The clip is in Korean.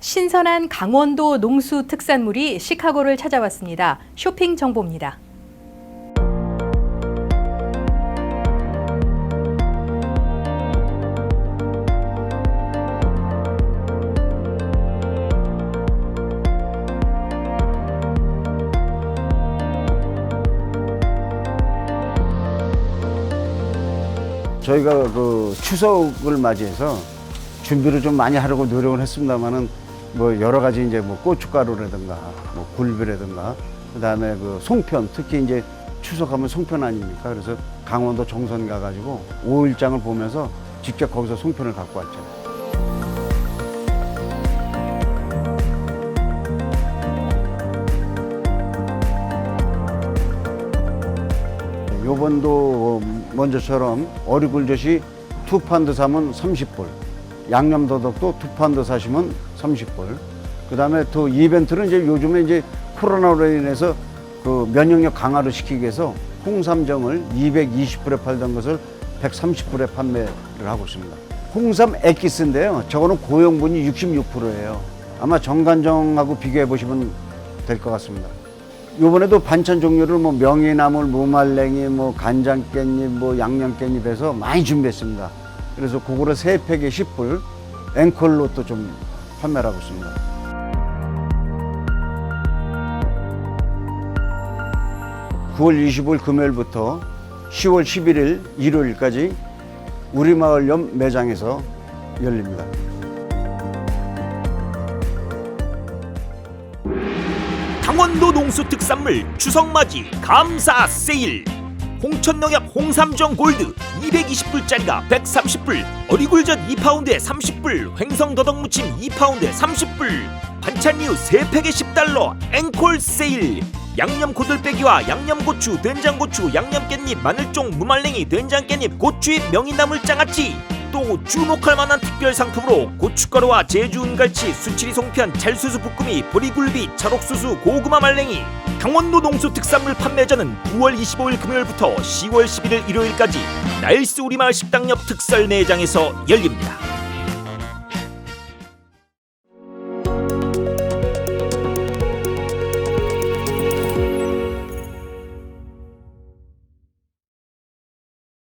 신선한 강원도 농수 특산물이 시카고를 찾아왔습니다. 쇼핑 정보입니다. 저희가 그 추석을 맞이해서 준비를 좀 많이 하려고 노력을 했습니다만은 뭐 여러 가지 이제 뭐 고춧가루라든가 뭐 굴비라든가 그다음에 그 송편 특히 이제 추석하면 송편 아닙니까? 그래서 강원도 정선 가가지고 5일장을 보면서 직접 거기서 송편을 갖고 왔죠. 요번도 먼저처럼 어리굴젓이 두 판드 사면 30불, 양념 도덕도 두 판드 사시면 30불. 그 다음에 또 이벤트는 이제 요즘에 이제 코로나로 인해서 그 면역력 강화를 시키기 위해서 홍삼정을 220불에 팔던 것을 130불에 판매를 하고 있습니다. 홍삼 액기스인데요. 저거는 고용분이 66%예요. 아마 정관정하고 비교해 보시면 될 것 같습니다. 요번에도 반찬 종류를 뭐 명이나물, 무말랭이, 뭐 간장 깻잎, 뭐 양념 깻잎 해서 많이 준비했습니다. 그래서 그거를 세 팩에 10불, 앵콜로 또 좀 판매를 하고 있습니다. (9월 25일) 금요일부터 (10월 11일) 일요일까지 우리 마을 옆 매장에서 열립니다. 강원도 농수 특산물 추석맞이 감사 세일 홍천농협 홍삼정 골드 220불짜리가 130불 어리굴젓 2파운드에 30불 횡성더덕 무침 2파운드에 30불 반찬류 3팩에 10달러 앵콜 세일. 양념 고들빼기와 양념고추, 된장고추, 양념깻잎, 마늘종, 무말랭이, 된장깻잎, 고추잎, 명이나물 장아찌 또 주목할 만한 특별 상품으로 고춧가루와 제주 은갈치, 수치리 송편, 찰수수 볶음이, 보리굴비, 찰옥수수, 고구마 말랭이 강원도 농수 특산물 판매자는 9월 25일 금요일부터 10월 11일 일요일까지 나일스 우리마을 식당 옆 특설 매장에서 열립니다.